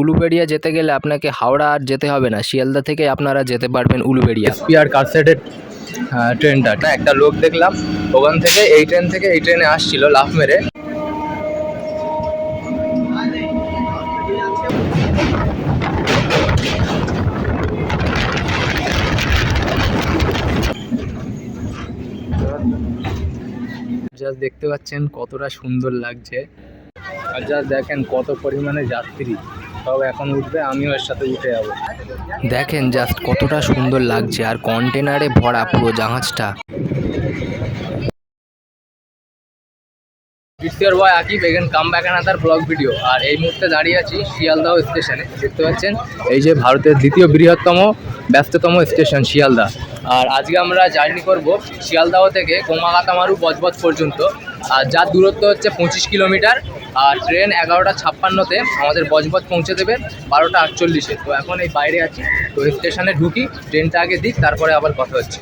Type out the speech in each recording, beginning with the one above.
উলুবেড়িয়া যেতে গেলে আপনাকে হাওড়া আর যেতে হবে না। শিয়ালদা থেকে আপনারা যেতে পারবেন উলুবেড়িয়া। এসপি আর কারসেটের ট্রেনটা। না একটা লোক দেখলাম ওখান থেকে এই ট্রেন থেকে এই ট্রেনে আসছিল লাফ মেরে। জাস্ট দেখতে পাচ্ছেন কতটা সুন্দর লাগছে। আর জাস্ট দেখেন কত পরিমাণে যাত্রী। সব এখন উঠবে আমিও এর সাথে উঠে যাব। দেখেন জাস্ট কতটা সুন্দর লাগছে আর কন্টেনারে ভরা পুরো জাহাজটা। It's your boy Aqib again come back another vlog video আর এই মুহূর্তে দাঁড়িয়ে আছি শিয়ালদাহ স্টেশনে দেখতে পাচ্ছেন? এই যে ভারতের দ্বিতীয় বৃহত্তম ব্যস্ততম স্টেশন শিয়ালদা। আর আজকে আমরা জার্নি করব শিয়ালদাহ থেকে কোমাগাতামারু বজবজ পর্যন্ত। আর যার দূরত্ব হচ্ছে পঁচিশ কিলোমিটার, আর ট্রেন এগারোটা ছাপ্পান্নতে আমাদের বজবজ পৌঁছে দেবে বারোটা আটচল্লিশে। তো এখন এই বাইরে আছি, তো স্টেশনে ঢুকি, ট্রেনটা আগে দিক, তারপরে আবার কথা হচ্ছে।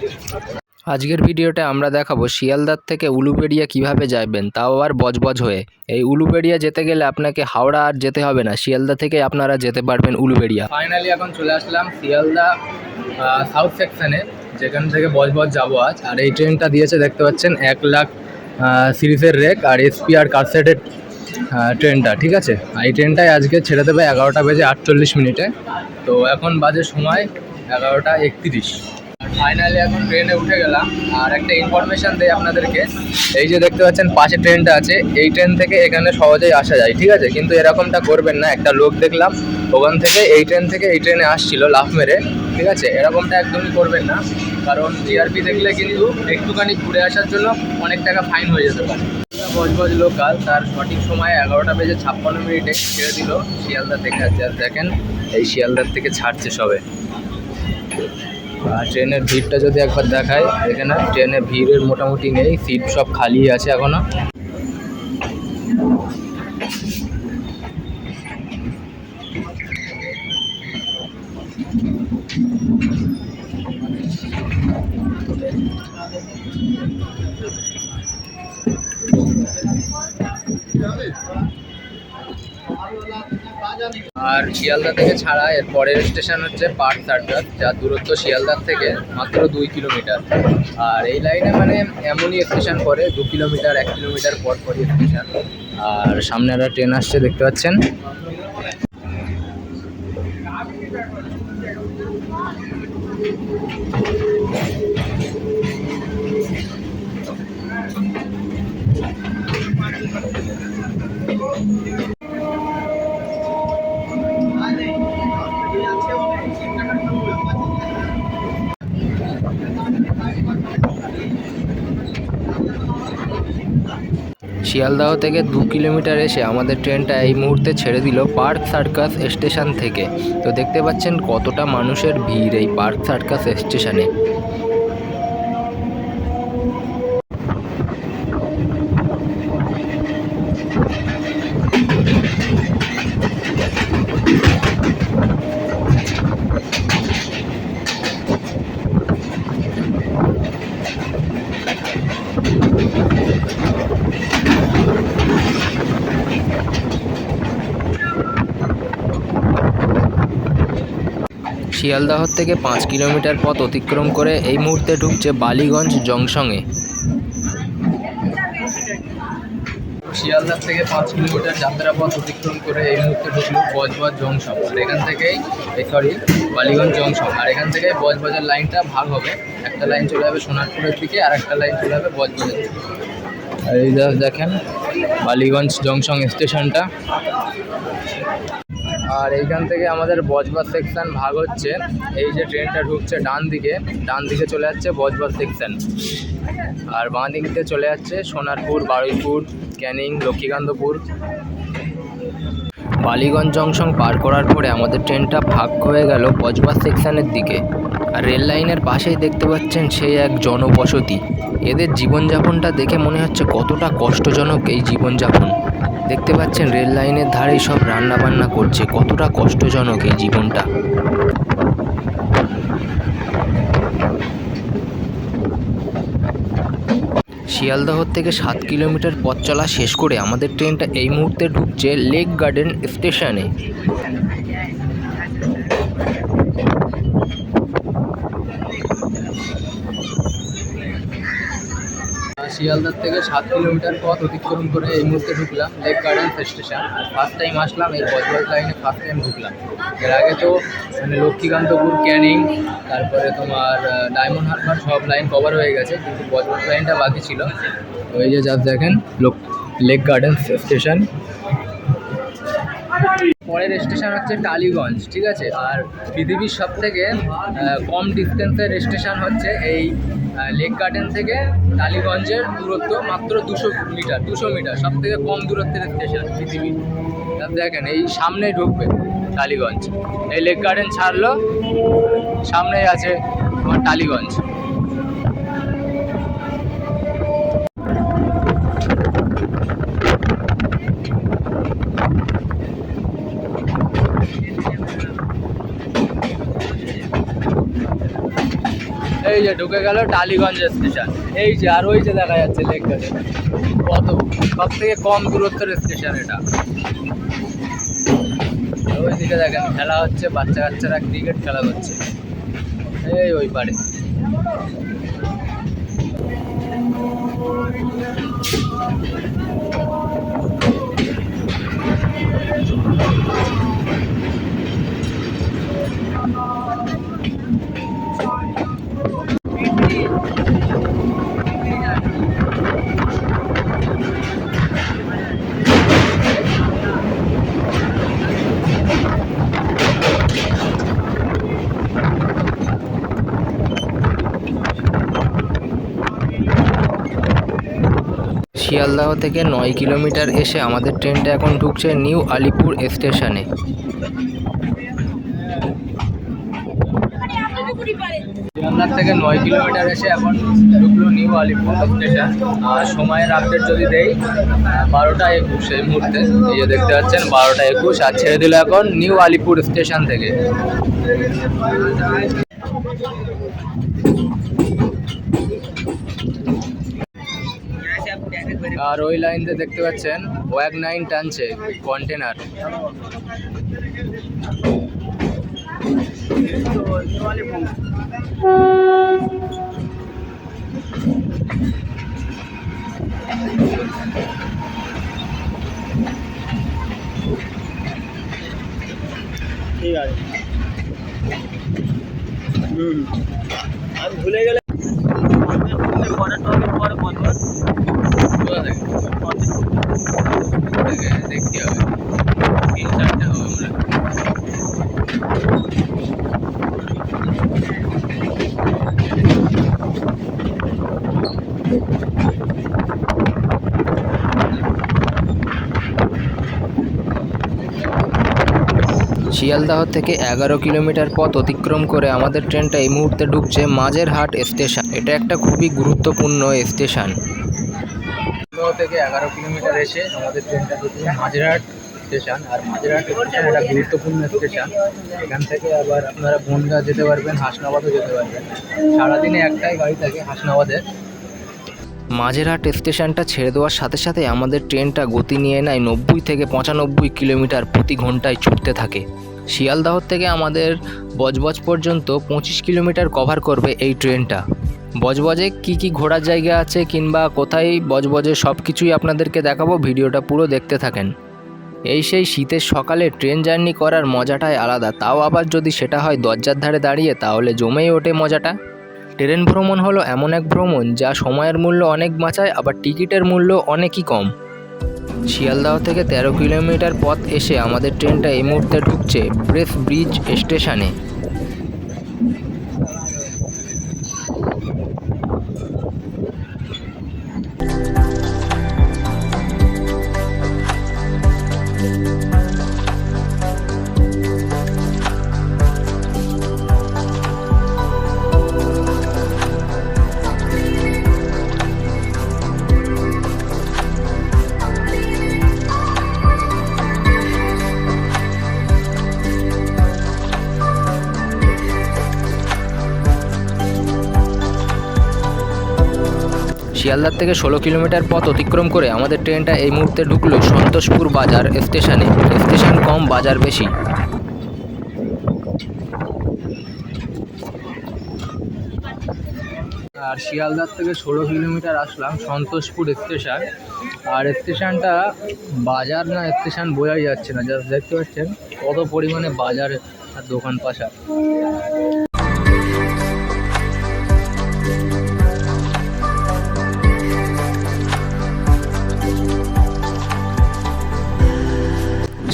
আজকের ভিডিওটা আমরা দেখাবো শিয়ালদার থেকে উলুবেড়িয়া কীভাবে যাবেন তাও আবার বজবজ হয়ে। এই উলুবেড়িয়া যেতে গেলে আপনাকে হাওড়া আর যেতে হবে না, শিয়ালদা থেকে আপনারা যেতে পারবেন উলুবেড়িয়া। ফাইনালি এখন চলে আসলাম শিয়ালদা সাউথ সেকশানে যেখান থেকে বজবজ যাব আজ। আর এই ট্রেনটা দিয়েছে, দেখতে পাচ্ছেন, এক লাখ সিরিজের রেক আর এসপি আর কারসেটের ট্রেনটা ঠিক আছে? এই ট্রেনটাই আজকে ছেড়ে দেবে এগারোটা বেজে আটচল্লিশ মিনিটে। তো এখন বাজে সময় এগারোটা একত্রিশ। ফাইনালি এখন ট্রেনে উঠে গেলাম। আর একটা ইনফরমেশান দেয় আপনাদেরকে। এই যে দেখতে পাচ্ছেন, পাশে ট্রেনটা আছে। এই ট্রেন থেকে এখানে সহজেই আসা যায়, ঠিক আছে? কিন্তু এরকমটা করবেন না। একটা লোক দেখলাম, ওখান থেকে এই ট্রেন থেকে এই ট্রেনে আসছিল লাফ মেরে, ঠিক আছে? এরকমটা একদমই করবেন না। কারণ জিআরপি দেখলে কিন্তু একটুখানি ঘুরে আসার জন্য অনেক টাকা ফাইন হয়ে যেতে পারে। বজবজ লোকাল তার সঠিক সময় এগারোটা বেজে ছাপ্পান্ন মিনিটে ছেড়ে দিল শিয়ালদা থেকে। আর দেখেন, এই শিয়ালদার থেকে ছাড়ছে সবে। আর ট্রেনের ভিড়টা যদি একবার দেখায়, এখানে ট্রেনে ভিড়ের মোটামুটি নেই, সিট সব খালি আছে এখনও। আর শিয়ালদা থেকে ছাড়া, এর পরের স্টেশন হচ্ছে সার্কাস যার দূরত্ব শিয়ালদার থেকে মাত্র দুই কিলোমিটার। আর এই লাইনে মানে এমনই স্টেশন পরে দু কিলোমিটার, এক কিলোমিটার পর পরই স্টেশন। আর সামনে একটা ট্রেন আসছে, দেখতে পাচ্ছেন? শিয়ালদাহ থেকে দু কিলোমিটার এসে আমাদের ট্রেনটা এই মুহূর্তে ছেড়ে দিল পার্ক সার্কাস স্টেশন থেকে। তো দেখতে পাচ্ছেন কতটা মানুষের ভিড় এই পার্ক সার্কাস স্টেশনে। শিয়ালদাহ থেকে পাঁচ কিলোমিটার পথ অতিক্রম করে এই মুহূর্তে ঢুকছে বালিগঞ্জ জংশনে। শিয়ালদার থেকে পাঁচ কিলোমিটার যাত্রাপথ অতিক্রম করে এই মুহূর্তে ঢুকলো বজবজ জংশন। আর এখান থেকেই সরি বালিগঞ্জ জংশন। আর এখান থেকে বজবজের লাইনটা ভাগ হবে। একটা লাইন চলে যাবে সোনারপুরের দিকে, আর একটা লাইন চলে যাবে বজবজের দিকে। আর এই দেখেন, বালিগঞ্জ জংশন স্টেশনটা। আর এইখান থেকে আমাদের বজবজ সেকশন ভাগ হচ্ছে। এই যে ট্রেনটা ঢুকছে ডান দিকে ডান দিকে চলে যাচ্ছে বজবজ সেকশন আর বাঁ দিকে চলে যাচ্ছে সোনারপুর, বারুইপুর, ক্যানিং, লক্ষ্মীকান্তপুর। বালিগঞ্জ জংশন পার করার পরে আমাদের ট্রেনটা ভাগ হয়ে গেল বজবাস সেকশনের দিকে। আর রেল লাইনের পাশেই দেখতে পাচ্ছেন সেই এক জনবসতি। এদের জীবনযাপনটা দেখে মনে হচ্ছে কতটা কষ্টজনক এই জীবনযাপন। দেখতে পাচ্ছেন, রেল লাইনের ধারে সব রান্না বান্না করছে। কতটা কষ্টজনক এই জীবনটা। শিয়ালদহ থেকে সাত কিলোমিটার পথ চলা শেষ করে আমাদের ট্রেনটা এই মুহূর্তে ঢুকছে লেক গার্ডেন স্টেশনে। শিয়ালদার থেকে সাত কিলোমিটার পথ অতিক্রম করে এই মুহূর্তে ঢুকলাম lake gardens station first time আসলাম এই বজবজ লাইনে ফার্স্ট টাইম ঢুকলাম। এর আগে তো মানে লক্ষ্মীকান্তপুর ক্যানিং, তারপরে তোমার ডায়মন্ড হারবার সব লাইন কভার হয়ে গেছে, কিন্তু বজবজ লাইনটা বাকি ছিল। এই যে জাস্ট দেখেন, লোক গার্ডেন্স স্টেশন পরের স্টেশন হচ্ছে টালিগঞ্জ, ঠিক আছে? আর পৃথিবীর সব থেকে কম ডিস্টেন্সের স্টেশন হচ্ছে এই লেক গার্ডেন থেকে টালিগঞ্জের দূরত্ব মাত্র দুশো মিটার দুশো মিটার সব থেকে কম দূরত্বের স্টেশন পৃথিবীর। দেখেন, এই সামনে ঢুকবে টালিগঞ্জ। এই লেক গার্ডেন ছাড়লো, সামনেই আছে তোমার টালিগঞ্জ এই যে ঢুকে গেল টালিগঞ্জ স্টেশন। এই যে, আর ওই যে দেখা যাচ্ছে লেকটা কত, সব থেকে কম দূরত্বের স্টেশন এটা। ওই দিকে দেখেন, খেলা হচ্ছে, বাচ্চা কাচ্চারা ক্রিকেট খেলা করছে। এই ওই পারে। শিয়ালদাহ থেকে নয় কিলোমিটার এসে আমাদের ট্রেনটা এখন ঢুকছে নিউ আলিপুর স্টেশনে। শিয়ালদার থেকে নয় কিলোমিটার এসে এখন ঢুকলো নিউ আলিপুর স্টেশন। আর সময়ের আপডেট যদি দেই বারোটা একুশ এই মুহূর্তে। এই যে দেখতে পাচ্ছেন, বারোটা একুশ, আর ছেড়ে দিল এখন নিউ আলিপুর স্টেশন থেকে। আর ওই লাইনতে দেখতে পাচ্ছেন, ওয়াগ নাইন টানছে কন্টেনার। ঠিক আছে। হুম। আমি ভুলে গেলে পরে টপের পরে বলব কোথা থেকে? থেকে দেখতে হবে তিন চারটে হবে মনে হয়। শিয়ালদাহ থেকে এগারো কিলোমিটার পথ অতিক্রম করে আমাদের ট্রেনটা এই মুহূর্তে ঢুকছে মাঝেরহাট স্টেশন। এটা একটা খুবই গুরুত্বপূর্ণ স্টেশন। থেকে এগারো কিলোমিটার এসে আমাদের ট্রেনটা ঢুকলো মাঝেরহাট স্টেশন। আর মাঝেরহাট স্টেশন একটা গুরুত্বপূর্ণ স্টেশন। এখান থেকে আবার আপনারা বনগা যেতে পারবেন, হাসনাবাদও যেতে পারবেন। সারাদিনে একটাই গাড়ি থাকে হাসনাবাদের মাঝেরহাট স্টেশনটা ছেড়ে দেওয়ার সাথে সাথে আমাদের ট্রেনটা গতি নিয়ে নেয় নব্বই থেকে পঁচানব্বই কিলোমিটার প্রতি ঘন্টায় ছুটতে থাকে। শিয়ালদাহ থেকে আমাদের বজবজ পর্যন্ত পঁচিশ কিলোমিটার কভার করবে এই ট্রেনটা। বজবজে কি কি ঘোরার জায়গা আছে কিংবা কোথায় বজবজে সব কিছুই আপনাদেরকে দেখাবো, ভিডিওটা পুরো দেখতে থাকেন। এই সেই শীতের সকালে ট্রেন জার্নি করার মজাটাই আলাদা, তাও আবার যদি সেটা হয় দরজার ধারে দাঁড়িয়ে, তাহলে জমেই ওঠে মজাটা। ট্রেন ভ্রমণ হলো এমন এক ভ্রমণ যা সময়ের মূল্য অনেক বাঁচায়, আবার টিকিটের মূল্য অনেকই কম। শিয়ালদাহ থেকে তেরো কিলোমিটার পথ এসে আমাদের ট্রেনটা এই মুহূর্তে ঢুকছে ব্রেস ব্রিজ স্টেশনে। শিয়ালদার থেকে ষোলো কিলোমিটার পথ অতিক্রম করে আমাদের ট্রেনটা এই মুহূর্তে ঢুকলো সন্তোষপুর বাজার স্টেশনে। স্টেশন কম, বাজার বেশি। আর শিয়ালদার থেকে ষোলো কিলোমিটার আসলাম সন্তোষপুর স্টেশন। আর স্টেশনটা বাজার না, স্টেশন বোঝাই যাচ্ছে না। জাস্ট দেখতে পাচ্ছেন কত পরিমাণে বাজার আর দোকান পাশার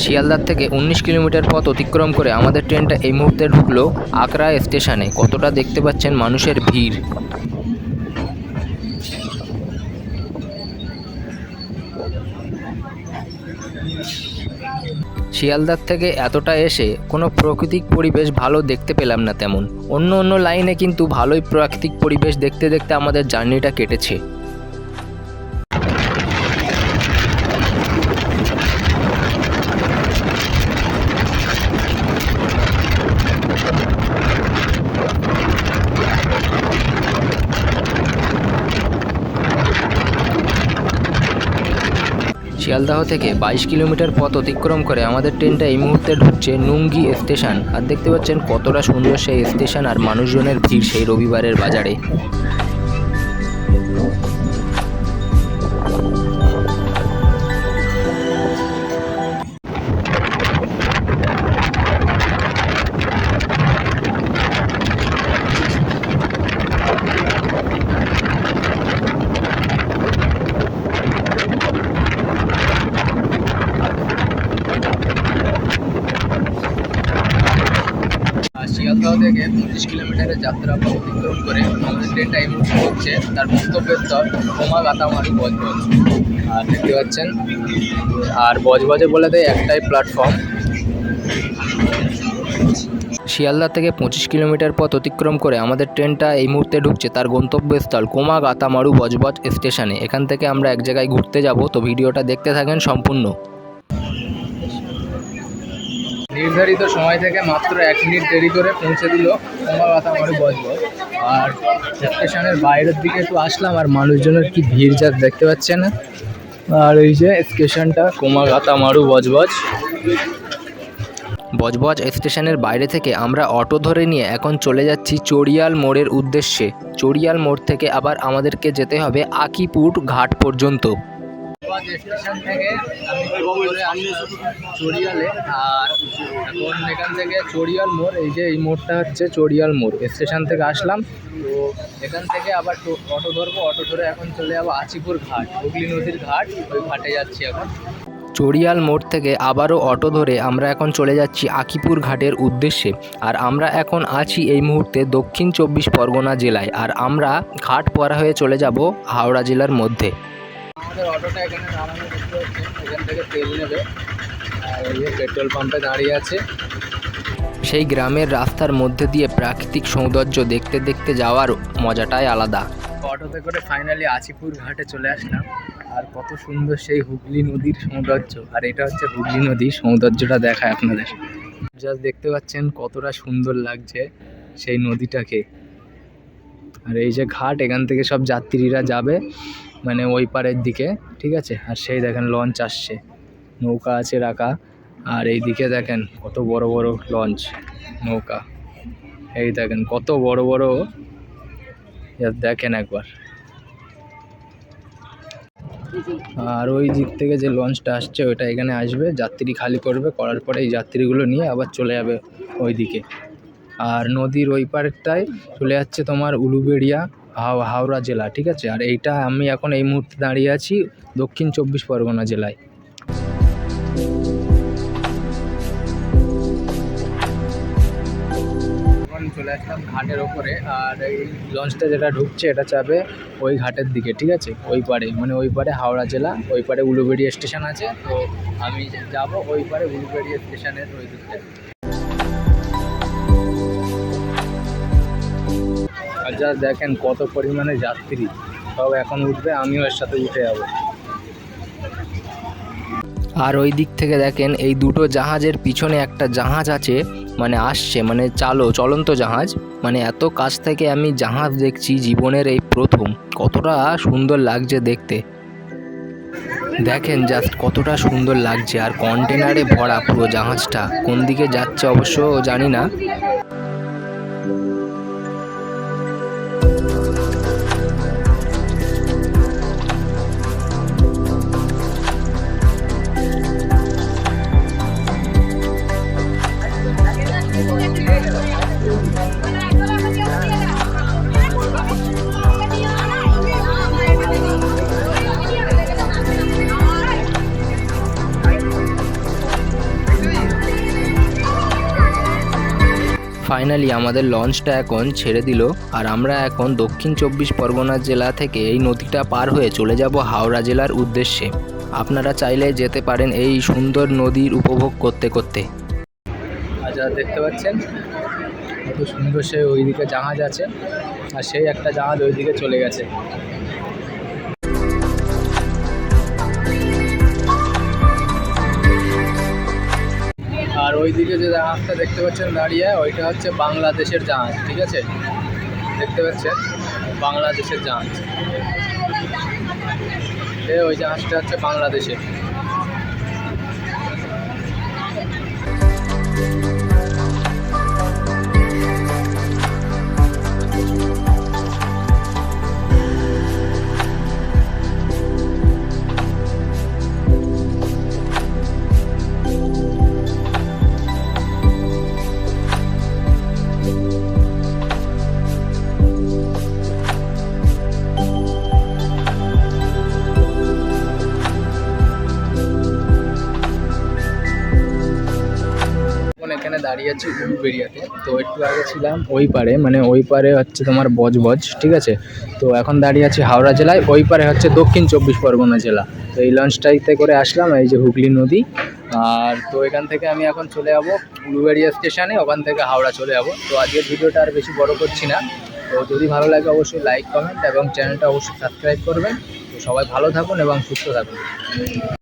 শিয়ালদার থেকে উনিশ কিলোমিটার পথ অতিক্রম করে আমাদের ট্রেনটা এই মুহূর্তে ঢুকলো আকরা স্টেশনে। কতটা দেখতে পাচ্ছেন মানুষের ভিড়? শিয়ালদার থেকে এতটা এসে কোনো প্রাকৃতিক পরিবেশ ভালো দেখতে পেলাম না তেমন। অন্য অন্য লাইনে কিন্তু ভালোই প্রাকৃতিক পরিবেশ দেখতে দেখতে আমাদের জার্নিটা কেটেছে। শিয়ালদাহ থেকে বাইশ কিলোমিটার পথ অতিক্রম করে আমাদের ট্রেনটা এই মুহূর্তে ঢুকছে নুঙ্গি স্টেশন। আর দেখতে পাচ্ছেন কতটা সুন্দর সেই স্টেশন আর মানুষজনের ভিড় সেই রবিবারের বাজারে। যাত্রা অতিক্রম করে আমাদের ট্রেনটা এই হচ্ছে। তার গন্তব্যস্থল কোমা গাতামারি বজবজ আর দেখতে পাচ্ছেন, আর বজবজে বলে দেয় একটাই প্ল্যাটফর্ম শিয়ালদা থেকে পঁচিশ কিলোমিটার পথ অতিক্রম করে আমাদের ট্রেনটা এই মুহূর্তে ঢুকছে তার গন্তব্যস্থল, কোমা গাতামারু বজবজ স্টেশনে। এখান থেকে আমরা এক জায়গায় ঘুরতে যাব, তো ভিডিওটা দেখতে থাকেন সম্পূর্ণ। নির্ধারিত সময় থেকে মাত্র এক মিনিট দেরি করে পৌঁছে দিল কোমা গাতামারি বজবজ। আর স্টেশনের বাইরের দিকে একটু আসলাম আর মানুষজনের কি ভিড় যা দেখতে পাচ্ছে না আর এই যে স্টেশনটা কোমা গাতামারু বজবজ। বজবজ স্টেশনের বাইরে থেকে আমরা অটো ধরে নিয়ে এখন চলে যাচ্ছি চড়িয়াল মোড়ের উদ্দেশ্যে। চড়িয়াল মোড় থেকে আবার আমাদেরকে যেতে হবে আকিপুর ঘাট পর্যন্ত। স্টেশন থেকে চড়িয়ালে, আর এখন এখান থেকে চড়িয়াল মোড়, এই যে এই মোড়টা হচ্ছে চড়িয়াল মোড়। স্টেশন থেকে আসলাম, তো এখান থেকে আবার অটো ধরবো, অটো ধরে এখন চলে যাব আচিপুর ঘাট, হুগলি নদীর ঘাট, ওই ঘাটে যাচ্ছি এখন। চড়িয়াল মোড় থেকে আবারও অটো ধরে আমরা এখন চলে যাচ্ছি আকিপুর ঘাটের উদ্দেশ্যে, আর আমরা এখন আছি এই মুহূর্তে দক্ষিণ চব্বিশ পরগনা জেলায়, আর আমরা ঘাট পরা হয়ে চলে যাব হাওড়া জেলার মধ্যে। আমাদের অটোটা এখানে নামানো দেখতে হচ্ছে এখান থেকে তেল নেবে। আর এই যে পেট্রোল পাম্পে দাঁড়িয়ে আছে। সেই গ্রামের রাস্তার মধ্যে দিয়ে প্রাকৃতিক সৌন্দর্য দেখতে দেখতে যাওয়ার মজাটাই আলাদা। অটোতে করে ফাইনালি আচিপুর ঘাটে চলে আসলাম। আর কত সুন্দর সেই হুগলি নদীর সৌন্দর্য। আর এটা হচ্ছে হুগলি নদীর সৌন্দর্যটা দেখায় আপনাদের। জাস্ট দেখতে পাচ্ছেন কতটা সুন্দর লাগছে সেই নদীটাকে। আর এই যে ঘাট, এখান থেকে সব যাত্রীরা যাবে মানে ওই পারের দিকে, ঠিক আছে? আর সেই দেখেন লঞ্চ আসছে। নৌকা আছে রাখা। আর এই দিকে দেখেন কত বড় বড় লঞ্চ নৌকা। এই দেখেন কত বড় বড় দেখেন একবার। আর ওই দিক থেকে যে লঞ্চটা আসছে ওটা এখানে আসবে, যাত্রী খালি করবে, করার পরে এই যাত্রীগুলো নিয়ে আবার চলে যাবে ওই দিকে আর নদীর ওই পারটায় চলে যাচ্ছে তোমার উলুবেড়িয়া, হাও, হাওড়া জেলা, ঠিক আছে? আর এইটা আমি এখন এই মুহূর্তে দাঁড়িয়ে আছি দক্ষিণ চব্বিশ পরগনা জেলায়। চলে আসলাম ঘাটের ওপরে, আর এই লঞ্চটা যেটা ঢুকছে এটা যাবে ওই ঘাটের দিকে, ঠিক আছে? ওই পারে মানে ওই পারে হাওড়া জেলা, ওই পারে উলুবেড়িয়া স্টেশন আছে, তো আমি যাব ওই পারে উলুবেড়িয়া স্টেশনের ওই দিকটা যা দেখেন কত পরিমাণে যাত্রী, সব এখন উঠবে, আমিও এর সাথে উঠে যাব। আর ওই দিক থেকে দেখেন, এই দুটো জাহাজের পিছনে একটা জাহাজ আছে মানে আসছে মানে চালো, চলন্ত জাহাজ। মানে এত কাছ থেকে আমি জাহাজ দেখছি, জীবনের এই প্রথম। কতটা সুন্দর লাগছে দেখতে। দেখেন জাস্ট কতটা সুন্দর লাগছে, আর কন্টেনারে ভরা পুরো জাহাজটা। কোন দিকে যাচ্ছে অবশ্য জানি না। ফাইনালি আমাদের লঞ্চটা এখন ছেড়ে দিল, আর আমরা এখন দক্ষিণ চব্বিশ পরগনা জেলা থেকে এই নদীটা পার হয়ে চলে যাব হাওড়া জেলার উদ্দেশ্যে। আপনারা চাইলে যেতে পারেন এই সুন্দর নদীর উপভোগ করতে করতে। আচ্ছা দেখতে পাচ্ছেন? কত সুন্দর সে ওইদিকে জাহাজ আছে আর সেই একটা জাহাজ ওইদিকে চলে গেছে। আর ওইদিকে যে জাহাজটা দেখতে পাচ্ছেন দাঁড়িয়ে, ওইটা হচ্ছে বাংলাদেশের জাহাজ, ঠিক আছে? দেখতে পাচ্ছেন? বাংলাদেশের জাহাজ। ওই জাহাজটা হচ্ছে বাংলাদেশের। দাঁড়িয়ে আছি উলুবেড়িয়াতে তো একটু আগে ছিলাম ওই পারে মানে ওই পারে হচ্ছে তোমার বজবজ, ঠিক আছে? তো এখন দাঁড়িয়ে আছি হাওড়া জেলায়, ওই পারে হচ্ছে দক্ষিণ চব্বিশ পরগনা জেলা। তো এই লঞ্চটাইতে করে আসলাম, এই যে হুগলি নদী। আর তো এখান থেকে আমি এখন চলে যাব উলুবেড়িয়া স্টেশনে, ওখান থেকে হাওড়া চলে যাব। তো আজকের ভিডিওটা আর বেশি বড় করছি না। তো যদি ভালো লাগে অবশ্যই লাইক কমেন্ট এবং চ্যানেলটা অবশ্যই সাবস্ক্রাইব করবেন। তো সবাই ভালো থাকুন এবং সুস্থ থাকুন।